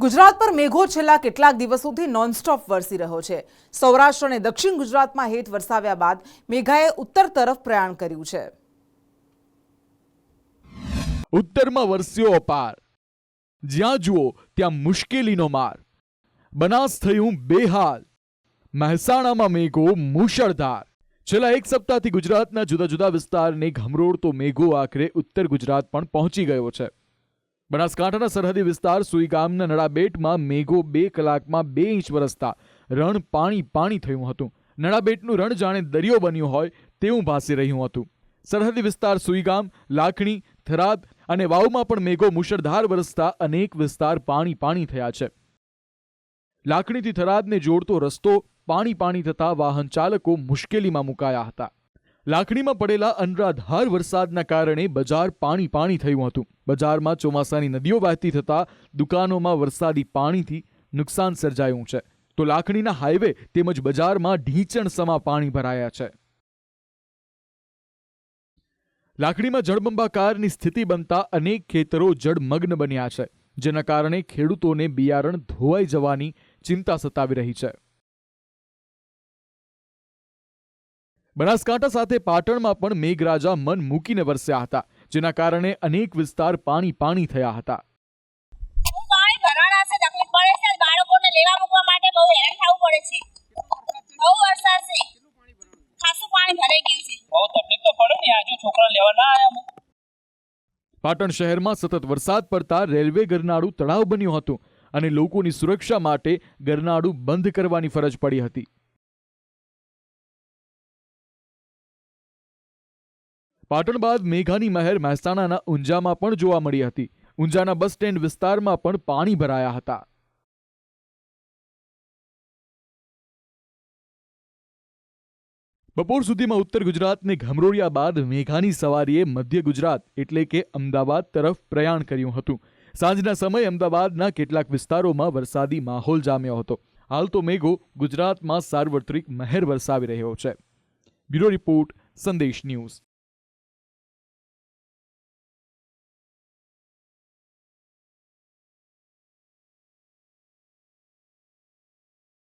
ગુજરાત પર મેઘો છેલ્લા કેટલાક દિવસોથી નોનસ્ટોપ વરસી રહ્યો છે. સૌરાષ્ટ્ર અને દક્ષિણ ગુજરાતમાં હેત વરસાવ્યા બાદ મેઘાએ ઉત્તર તરફ પ્રયાણ કર્યું છે. ઉત્તરમાં વરસ્યો અપાર. જ્યાં જુઓ ત્યાં મુશ્કેલીનો માર. બનાસ થયું બેહાલ. મહેસાણામાં મેઘો મુશળધાર. છેલ્લા એક સપ્તાહથી ગુજરાતના જુદા જુદા વિસ્તારને ઘમરોળતો મેઘો આખરે ઉત્તર ગુજરાત પણ પહોંચી ગયો છે. બનાસકાંઠાના સરહદી વિસ્તાર સુઈગામના નડાબેટમાં મેઘો બે કલાકમાં બે ઇંચ વરસતા રણ પાણી પાણી થયું હતું. નડાબેટનું રણ જાણે દરિયો બન્યું હોય તેવું ભાસી રહ્યું હતું. સરહદી વિસ્તાર સુઈગામ, લાખણી, થરાદ અને વાવમાં પણ મેઘો મુશળધાર વરસતા અનેક વિસ્તાર પાણી પાણી થયા છે. લાખણીથી થરાદને જોડતો રસ્તો પાણી પાણી થતા વાહન ચાલકો મુશ્કેલીમાં મુકાયા હતા. લાખણીમાં પડેલા અનરાધાર વરસાદના કારણે બજાર પાણી પાણી થયું હતું. બજારમાં ચોમાસાની નદીઓ વહેતી થતા દુકાનોમાં વરસાદી પાણીથી નુકસાન સર્જાયું છે. તો લાખણીના હાઈવે તેમજ બજારમાં ઢીંચણ સમા પાણી ભરાયા છે. લાકડીમાં જળબંબાકારની સ્થિતિ બનતા અનેક ખેતરો જળમગ્ન બન્યા છે, જેના કારણે ખેડૂતોને બિયારણ ધોવાઈ જવાની ચિંતા સતાવી રહી છે. બનાસકાંઠા સાથે પાટણમાં પણ મેઘરાજા મન મૂકીને વરસ્યા હતા જેના કારણે અનેક વિસ્તાર પાણી પાણી થયા હતા. બહુ પાણી ભરાણા છે તકલીફ પડે છે બાળકોને લેવા મૂકવા માટે બહુ હેરાન થવું પડે છે. બહુ વરસાદ છે. ખાસું પાણી ભરાઈ ગયું છે. બહુ તકલીફ તો પડે ને આજુ છોકરા લેવા ના આવ્યા પાટણ શહેરમાં સતત વરસાદ પડતા રેલવે ગરનાળું તળાવ બન્યું હતું અને લોકોની સુરક્ષા માટે ગરનાળું બંધ કરવાની ફરજ પડી હતી. પાટણ બાદ મેઘાની મહેર મહેસાણાના ઊંઝામાં પણ જોવા મળી હતી. ઊંઝાના બસ સ્ટેન્ડ વિસ્તારમાં પણ પાણી ભરાયા હતા. બપોર સુધીમાં ઉત્તર ગુજરાતને ઘમરોળ્યા બાદ મેઘાની સવારીએ મધ્ય ગુજરાત એટલે કે અમદાવાદ તરફ પ્રયાણ કર્યું હતું. સાંજના સમયે અમદાવાદના કેટલાક વિસ્તારોમાં વરસાદી માહોલ જામ્યો હતો. હાલ તો મેઘો ગુજરાતમાં સાર્વત્રિક મહેર વરસાવી રહ્યો છે. Bureau report, Sandesh news.